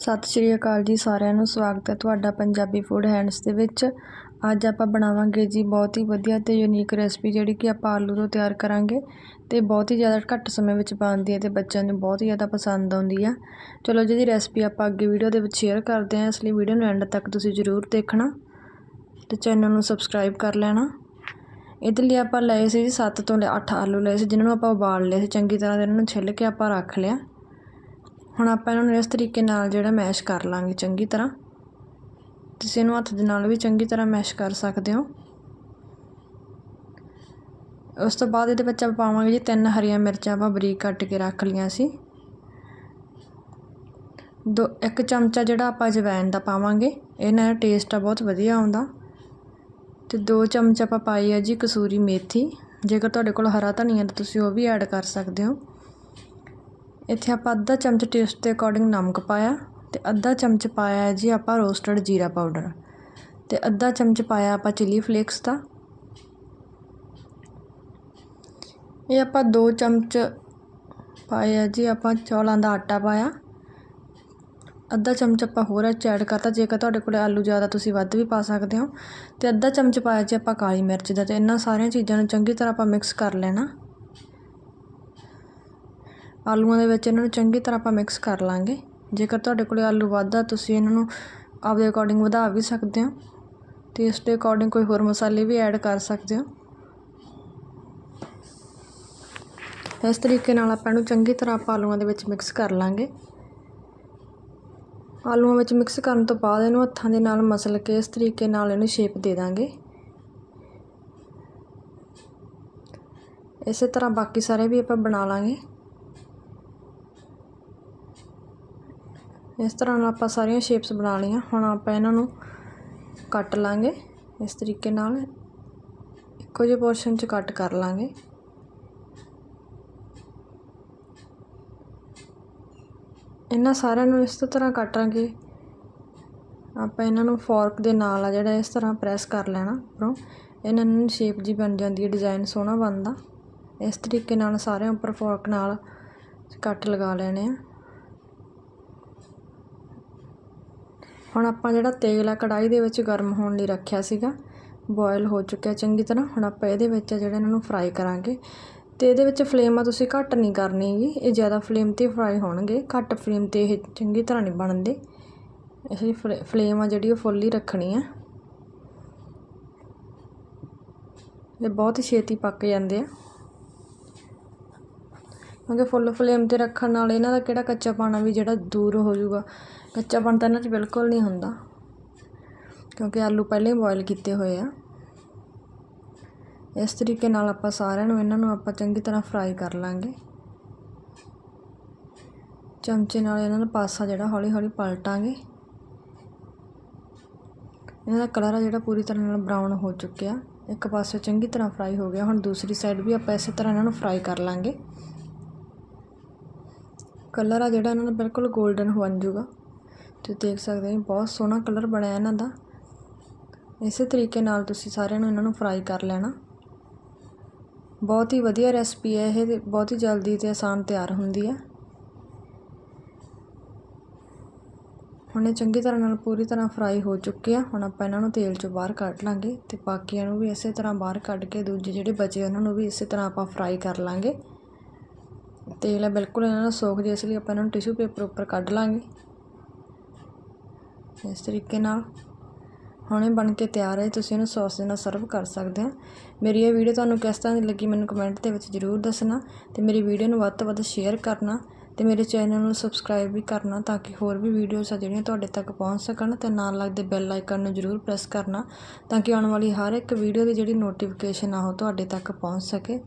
ਸਤਿ ਸ਼੍ਰੀ ਅਕਾਲ ਜੀ ਸਾਰਿਆਂ ਨੂੰ, ਸਵਾਗਤ ਹੈ ਤੁਹਾਡਾ ਪੰਜਾਬੀ ਫੂਡ ਹੈਂਡਸ ਦੇ ਵਿੱਚ। ਅੱਜ ਆਪਾਂ ਬਣਾਵਾਂਗੇ ਜੀ ਬਹੁਤ ਹੀ ਵਧੀਆ ਤੇ ਯੂਨੀਕ ਰੈਸਪੀ ਜਿਹੜੀ ਕਿ ਆਪਾਂ ਆਲੂ ਤੋਂ ਤਿਆਰ ਕਰਾਂਗੇ ਤੇ ਬਹੁਤ ਹੀ ਜ਼ਿਆਦਾ ਘੱਟ ਸਮੇਂ ਵਿੱਚ ਬਣਦੀ ਹੈ ਤੇ ਬੱਚਿਆਂ ਨੂੰ ਬਹੁਤ ਹੀ ਜ਼ਿਆਦਾ ਪਸੰਦ ਆਉਂਦੀ ਆ। ਚਲੋ ਜਿਹਦੀ ਰੈਸਪੀ ਆਪਾਂ ਅੱਗੇ ਵੀਡੀਓ ਦੇ ਵਿੱਚ ਸ਼ੇਅਰ ਕਰਦੇ ਹਾਂ, ਇਸ ਲਈ ਵੀਡੀਓ ਨੂੰ ਐਂਡ ਤੱਕ ਤੁਸੀਂ ਜ਼ਰੂਰ ਦੇਖਣਾ ਤੇ ਚੈਨਲ ਨੂੰ ਸਬਸਕ੍ਰਾਈਬ ਕਰ ਲੈਣਾ। ਇਹਦੇ ਲਈ ਆਪਾਂ ਲਏ ਸੀ ਜੀ 7 ਤੋਂ 8 ਆਲੂ ਲਏ ਸੀ, ਜਿਨ੍ਹਾਂ ਨੂੰ ਆਪਾਂ ਉਬਾਲ ਲਏ ਸੀ, ਚੰਗੀ ਤਰ੍ਹਾਂ ਇਹਨਾਂ ਨੂੰ ਛਿੱਲ ਕੇ ਆਪਾਂ ਰੱਖ ਲਿਆ। ਹੁਣ ਆਪਾਂ ਇਹਨਾਂ ਨੂੰ ਇਸ ਤਰੀਕੇ ਨਾਲ ਜਿਹੜਾ ਮੈਸ਼ ਕਰ ਲਾਂਗੇ ਚੰਗੀ ਤਰ੍ਹਾਂ। ਤੁਸੀਂ ਇਹਨੂੰ ਹੱਥ ਦੇ ਨਾਲ ਵੀ ਚੰਗੀ ਤਰ੍ਹਾਂ ਮੈਸ਼ ਕਰ ਸਕਦੇ ਹੋ। ਉਸ ਤੋਂ ਬਾਅਦ ਇਹਦੇ ਵਿੱਚ ਆਪਾਂ ਪਾਵਾਂਗੇ ਜੀ ਤਿੰਨ ਹਰੀਆਂ ਮਿਰਚਾਂ ਆਪਾਂ ਬਰੀਕ ਕੱਟ ਕੇ ਰੱਖ ਲਈਆਂ ਸੀ। ਦੋ, ਇੱਕ ਚਮਚਾ ਜਿਹੜਾ ਆਪਾਂ ਅਜਵਾਇਣ ਦਾ ਪਾਵਾਂਗੇ, ਇਹਨਾਂ ਦਾ ਟੇਸਟ ਆ ਬਹੁਤ ਵਧੀਆ ਆਉਂਦਾ। ਤੇ ਦੋ ਚਮਚ ਆਪਾਂ ਪਾਈ ਆ ਜੀ ਕਸੂਰੀ ਮੇਥੀ। ਜੇਕਰ ਤੁਹਾਡੇ ਕੋਲ ਹਰਾ ਧਨੀਆ ਤਾਂ ਤੁਸੀਂ ਉਹ ਵੀ ਐਡ ਕਰ ਸਕਦੇ ਹੋ। ਇੱਥੇ ਆਪਾਂ ਅੱਧਾ ਚਮਚ ਟੇਸਟ ਦੇ ਅਕੋਰਡਿੰਗ ਨਮਕ ਪਾਇਆ ਅਤੇ ਅੱਧਾ ਚਮਚ ਪਾਇਆ ਹੈ ਜੀ ਆਪਾਂ ਰੋਸਟਡ ਜੀਰਾ ਪਾਊਡਰ ਅਤੇ ਅੱਧਾ ਚਮਚ ਪਾਇਆ ਆਪਾਂ ਚਿੱਲੀ ਫਲੇਕਸ ਦਾ। ਇਹ ਆਪਾਂ ਦੋ ਚਮਚ ਪਾਇਆ ਜੀ, ਆਪਾਂ ਚੌਲਾਂ ਦਾ ਆਟਾ ਪਾਇਆ। ਅੱਧਾ ਚਮਚ ਆਪਾਂ ਹੋਰ ਐਚ ਐਡ ਕਰਤਾ, ਜੇਕਰ ਤੁਹਾਡੇ ਕੋਲ ਆਲੂ ਜ਼ਿਆਦਾ ਤੁਸੀਂ ਵੱਧ ਵੀ ਪਾ ਸਕਦੇ ਹੋ। ਤੇ ਅੱਧਾ ਚਮਚ ਪਾਇਆ ਜੀ ਆਪਾਂ ਕਾਲੀ ਮਿਰਚ ਦਾ ਤੇ ਇਹਨਾਂ ਸਾਰੀਆਂ ਚੀਜ਼ਾਂ ਨੂੰ ਚੰਗੀ ਤਰ੍ਹਾਂ ਆਪਾਂ ਮਿਕਸ ਕਰ ਲੈਣਾ। ਆਲੂਆਂ ਦੇ ਵਿੱਚ ਇਹਨਾਂ ਨੂੰ ਚੰਗੀ ਤਰ੍ਹਾਂ ਆਪਾਂ ਮਿਕਸ ਕਰ ਲਾਂਗੇ। ਜੇਕਰ ਤੁਹਾਡੇ ਕੋਲ ਆਲੂ ਵੱਧਦਾ ਤੁਸੀਂ ਇਹਨਾਂ ਨੂੰ ਆਪਦੇ ਅਕੋਰਡਿੰਗ ਵਧਾ ਵੀ ਸਕਦੇ ਹੋ ਤੇ ਇਸ ਦੇ ਅਕੋਰਡਿੰਗ ਕੋਈ ਹੋਰ ਮਸਾਲੇ ਵੀ ਐਡ ਕਰ ਸਕਦੇ ਹੋ। ਇਸ ਤਰੀਕੇ ਨਾਲ ਆਪਾਂ ਇਹਨੂੰ ਚੰਗੀ ਤਰ੍ਹਾਂ ਆਪਾਂ ਆਲੂਆਂ ਦੇ ਵਿੱਚ ਮਿਕਸ ਕਰ ਲਾਂਗੇ। ਆਲੂਆਂ ਵਿੱਚ ਮਿਕਸ ਕਰਨ ਤੋਂ ਬਾਅਦ ਇਹਨੂੰ ਹੱਥਾਂ ਦੇ ਨਾਲ ਮਸਲ ਕੇ ਇਸ ਤਰੀਕੇ ਨਾਲ ਇਹਨੂੰ ਸ਼ੇਪ ਦੇ ਦਾਂਗੇ। ਇਸੇ ਤਰ੍ਹਾਂ ਬਾਕੀ ਸਾਰੇ ਵੀ ਆਪਾਂ ਬਣਾ ਲਾਂਗੇ। ਇਸ ਤਰ੍ਹਾਂ ਨਾਲ ਆਪਾਂ ਸਾਰੀਆਂ ਸ਼ੇਪਸ ਬਣਾ ਲਈਆਂ। ਹੁਣ ਆਪਾਂ ਇਹਨਾਂ ਨੂੰ ਕੱਟ ਲਾਂਗੇ। ਇਸ ਤਰੀਕੇ ਨਾਲ ਇੱਕੋ ਜਿਹੇ ਪੋਰਸ਼ਨ 'ਚ ਕੱਟ ਕਰ ਲਾਂਗੇ। ਇਹਨਾਂ ਸਾਰਿਆਂ ਨੂੰ ਇਸ ਤਰ੍ਹਾਂ ਕੱਟਾਂਗੇ। ਆਪਾਂ ਇਹਨਾਂ ਨੂੰ ਫੋਰਕ ਦੇ ਨਾਲ ਆ ਜਿਹੜਾ ਇਸ ਤਰ੍ਹਾਂ ਪ੍ਰੈਸ ਕਰ ਲੈਣਾ ਉੱਪਰੋਂ। ਇਹਨਾਂ ਨੂੰ ਸ਼ੇਪ ਜੀ ਬਣ ਜਾਂਦੀ ਹੈ ਡਿਜ਼ਾਈਨ ਸੋਹਣਾ ਬਣਦਾ। ਇਸ ਤਰੀਕੇ ਨਾਲ ਸਾਰਿਆਂ ਉੱਪਰ ਫੋਰਕ ਨਾਲ ਕੱਟ ਲਗਾ ਲੈਣੇ ਆ। ਹੁਣ ਆਪਾਂ ਜਿਹੜਾ ਤੇਲ ਆ ਕੜਾਈ ਦੇ ਵਿੱਚ ਗਰਮ ਹੋਣ ਲਈ ਰੱਖਿਆ ਸੀਗਾ ਬੋਇਲ ਹੋ ਚੁੱਕਿਆ ਚੰਗੀ ਤਰ੍ਹਾਂ। ਹੁਣ ਆਪਾਂ ਇਹਦੇ ਵਿੱਚ ਜਿਹੜਾ ਇਹਨਾਂ ਨੂੰ ਫਰਾਈ ਕਰਾਂਗੇ। ਤੇ ਇਹਦੇ ਵਿੱਚ ਫਲੇਮ ਆ, ਤੁਸੀਂ ਘੱਟ ਨਹੀਂ ਕਰਨੀ ਜੀ ਇਹ ਜ਼ਿਆਦਾ ਫਲੇਮ ਤੇ ਫਰਾਈ ਹੋਣਗੇ। ਘੱਟ ਫਲੇਮ ਤੇ ਇਹ ਚੰਗੀ ਤਰ੍ਹਾਂ ਨਹੀਂ ਬਣਦੇ। ਇਸ ਲਈ ਫਲੇਮ ਆ ਜਿਹੜੀ ਉਹ ਫੁੱਲ ਹੀ ਰੱਖਣੀ ਆ। ਇਹ ਬਹੁਤ ਛੇਤੀ ਪੱਕ ਜਾਂਦੇ ਆ। ਕਿਉਂਕਿ ਫੁੱਲ ਫਲੇਮ ਤੇ ਰੱਖਣ ਨਾਲ ਇਹਨਾਂ ਦਾ ਕਿਹੜਾ ਕੱਚਾ ਪਾਣਾ ਵੀ ਜਿਹੜਾ ਦੂਰ ਹੋ ਜਾਊਗਾ। ਕੱਚਾਪਣ ਤਾਂ ਇਹਨਾਂ 'ਚ ਬਿਲਕੁਲ ਨਹੀਂ ਹੁੰਦਾ। ਕਿਉਂਕਿ ਆਲੂ ਪਹਿਲਾਂ ਹੀ ਬੋਇਲ ਕੀਤੇ ਹੋਏ ਆ। ਇਸ ਤਰੀਕੇ ਨਾਲ ਆਪਾਂ ਸਾਰਿਆਂ ਨੂੰ ਇਹਨਾਂ ਨੂੰ ਆਪਾਂ ਚੰਗੀ ਤਰ੍ਹਾਂ ਫਰਾਈ ਕਰ ਲਾਂਗੇ। ਚਮਚੇ ਨਾਲ ਇਹਨਾਂ ਦਾ ਪਾਸਾ ਜਿਹੜਾ ਹੌਲੀ ਹੌਲੀ ਪਲਟਾਂਗੇ। ਇਹਨਾਂ ਦਾ ਕਲਰ ਆ ਜਿਹੜਾ ਪੂਰੀ ਤਰ੍ਹਾਂ ਨਾਲ ਬਰਾਊਨ ਹੋ ਚੁੱਕਿਆ। ਇੱਕ ਪਾਸੇ ਚੰਗੀ ਤਰ੍ਹਾਂ ਫਰਾਈ ਹੋ ਗਿਆ। ਹੁਣ ਦੂਸਰੀ ਸਾਈਡ ਵੀ ਆਪਾਂ ਇਸੇ ਤਰ੍ਹਾਂ ਇਹਨਾਂ ਨੂੰ ਫਰਾਈ ਕਰ ਲਾਂਗੇ। ਕਲਰ ਆ ਜਿਹੜਾ ਇਹਨਾਂ ਦਾ ਬਿਲਕੁਲ 골ਡਨ ਬਣ ਜਾਊਗਾ। ਤੇ ਦੇਖ ਸਕਦੇ ਹੋ ਬਹੁਤ ਸੋਹਣਾ ਕਲਰ ਬਣਿਆ ਇਹਨਾਂ ਦਾ। ਇਸੇ ਤਰੀਕੇ ਨਾਲ ਤੁਸੀਂ ਸਾਰਿਆਂ ਨੂੰ ਇਹਨਾਂ ਨੂੰ ਫਰਾਈ ਕਰ ਲੈਣਾ। ਬਹੁਤ ਹੀ ਵਧੀਆ ਰੈਸਪੀ ਹੈ ਇਹ, ਬਹੁਤ ਹੀ ਜਲਦੀ ਤੇ ਆਸਾਨ ਤਿਆਰ ਹੁੰਦੀ ਹੈ। ਹੁਣ ਇਹ ਚੰਗੀ ਤਰ੍ਹਾਂ ਨਾਲ ਪੂਰੀ ਤਰ੍ਹਾਂ ਫਰਾਈ ਹੋ ਚੁੱਕੇ ਆ। ਹੁਣ ਆਪਾਂ ਇਹਨਾਂ ਨੂੰ ਤੇਲ ਚੋਂ ਬਾਹਰ ਕੱਢ ਲਾਂਗੇ ਤੇ ਬਾਕੀਆਂ ਨੂੰ ਵੀ ਇਸੇ ਤਰ੍ਹਾਂ ਬਾਹਰ ਕੱਢ ਕੇ ਦੂਜੇ ਜਿਹੜੇ ਬਚੇ ਉਹਨਾਂ ਨੂੰ ਵੀ ਇਸੇ ਤਰ੍ਹਾਂ ਆਪਾਂ ਫਰਾਈ ਕਰ ਲਾਂਗੇ। ਤੇਲ ਹੈ ਬਿਲਕੁਲ ਇਹਨਾਂ ਨੂੰ ਸੋਖ, ਜੇ ਇਸ ਲਈ ਆਪਾਂ ਇਹਨਾਂ ਨੂੰ ਟਿਸ਼ੂ ਪੇਪਰ ਉੱਪਰ ਕੱਢ ਲਾਂਗੇ। ਇਸ ਤਰੀਕੇ ਨਾਲ ਹੁਣੇ ਬਣ ਕੇ ਤਿਆਰ ਹੈ, ਤੁਸੀਂ ਇਹਨੂੰ ਸੌਸ ਦੇ ਨਾਲ ਸਰਵ ਕਰ ਸਕਦੇ ਹੋ। ਮੇਰੀ ਇਹ ਵੀਡੀਓ ਤੁਹਾਨੂੰ ਕਿਸ ਤਰ੍ਹਾਂ ਦੀ ਲੱਗੀ ਮੈਨੂੰ ਕਮੈਂਟ ਦੇ ਵਿੱਚ ਜ਼ਰੂਰ ਦੱਸਣਾ ਤੇ ਮੇਰੀ ਵੀਡੀਓ ਨੂੰ ਵੱਧ ਤੋਂ ਵੱਧ ਸ਼ੇਅਰ ਕਰਨਾ ਤੇ ਮੇਰੇ ਚੈਨਲ ਨੂੰ ਸਬਸਕ੍ਰਾਈਬ ਵੀ ਕਰਨਾ ਤਾਂ ਕਿ ਹੋਰ ਵੀ ਵੀਡੀਓਜ਼ ਆ ਜਿਹੜੀਆਂ ਤੁਹਾਡੇ ਤੱਕ ਪਹੁੰਚ ਸਕਣ ਤੇ ਨਾਲ ਲੱਗਦੇ ਬੈਲ ਆਈਕਨ ਨੂੰ ਜ਼ਰੂਰ ਪ੍ਰੈਸ ਕਰਨਾ ਤਾਂ ਕਿ ਆਉਣ ਵਾਲੀ ਹਰ ਇੱਕ ਵੀਡੀਓ ਦੀ ਜਿਹੜੀ ਨੋਟੀਫਿਕੇਸ਼ਨ ਆ ਉਹ ਤੁਹਾਡੇ ਤੱਕ ਪਹੁੰਚ ਸਕੇ।